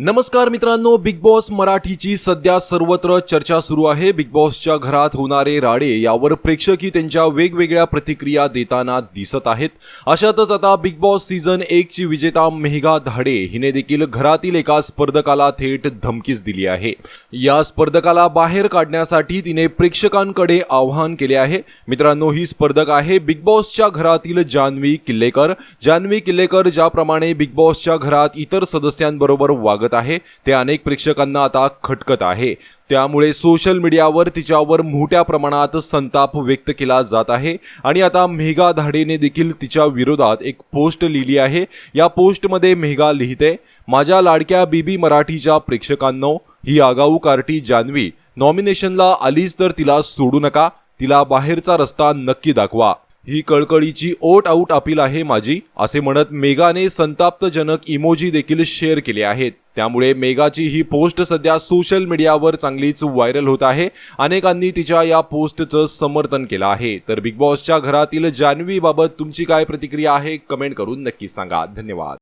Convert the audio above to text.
नमस्कार मित्रांनो big boss मराठीची सध्या सर्वत्र चर्चा सुरू आहे. बिग बॉसच्या घरात होणारे राडे यावर प्रेक्षकही त्यांच्या वेगवेगळ्या प्रतिक्रिया देताना दिसत आहेत. अशातच आता बिग बॉस सीझन एकची विजेता मेघा धाडे हिने देखील घरातील एका स्पर्धकाला थेट धमकीच दिली आहे. या स्पर्धकाला बाहेर काढण्यासाठी तिने प्रेक्षकांकडे आवाहन केले आहे. मित्रांनो ही स्पर्धक आहे बिग बॉसच्या घरातील जान्हवी किल्लेकर. जान्हवी किल्लेकर ज्याप्रमाणे बिग बॉसच्या घरात इतर सदस्यांबरोबर वागत आहे. ते अनेक प्रेक्षकांना आता खटकत आहे. त्यामुळे सोशल मीडियावर तिच्यावर मोठ्या प्रमाणात संताप व्यक्त केला जात आहे. आणि आता मेघा धाडेने देखील तिच्या विरोधात एक पोस्ट लिहिली आहे. या पोस्टमध्ये मेघा लिहिते माझ्या लाडक्या बीबी मराठीच्या प्रेक्षकांनो ही आगाऊ कार्टी जान्हवी. नॉमिनेशनला आलीच तर तिला सोडू नका. तिला बाहेरचा रस्ता नक्की दाखवा. ही कळकळीची ओट आऊट अपील आहे माझी असे म्हणत मेगाने संताप्तजनक इमोजी देखील शेअर केले आहेत. त्यामुळे मेगाची ही पोस्ट सध्या सोशल मीडियावर चांगलीच व्हायरल होत आहे. अनेकांनी तिच्या या पोस्टचं समर्थन केलं आहे. तर बिग बॉसच्या घरातील जान्हवीबाबत तुमची काय प्रतिक्रिया आहे? कमेंट करून नक्की सांगा. धन्यवाद.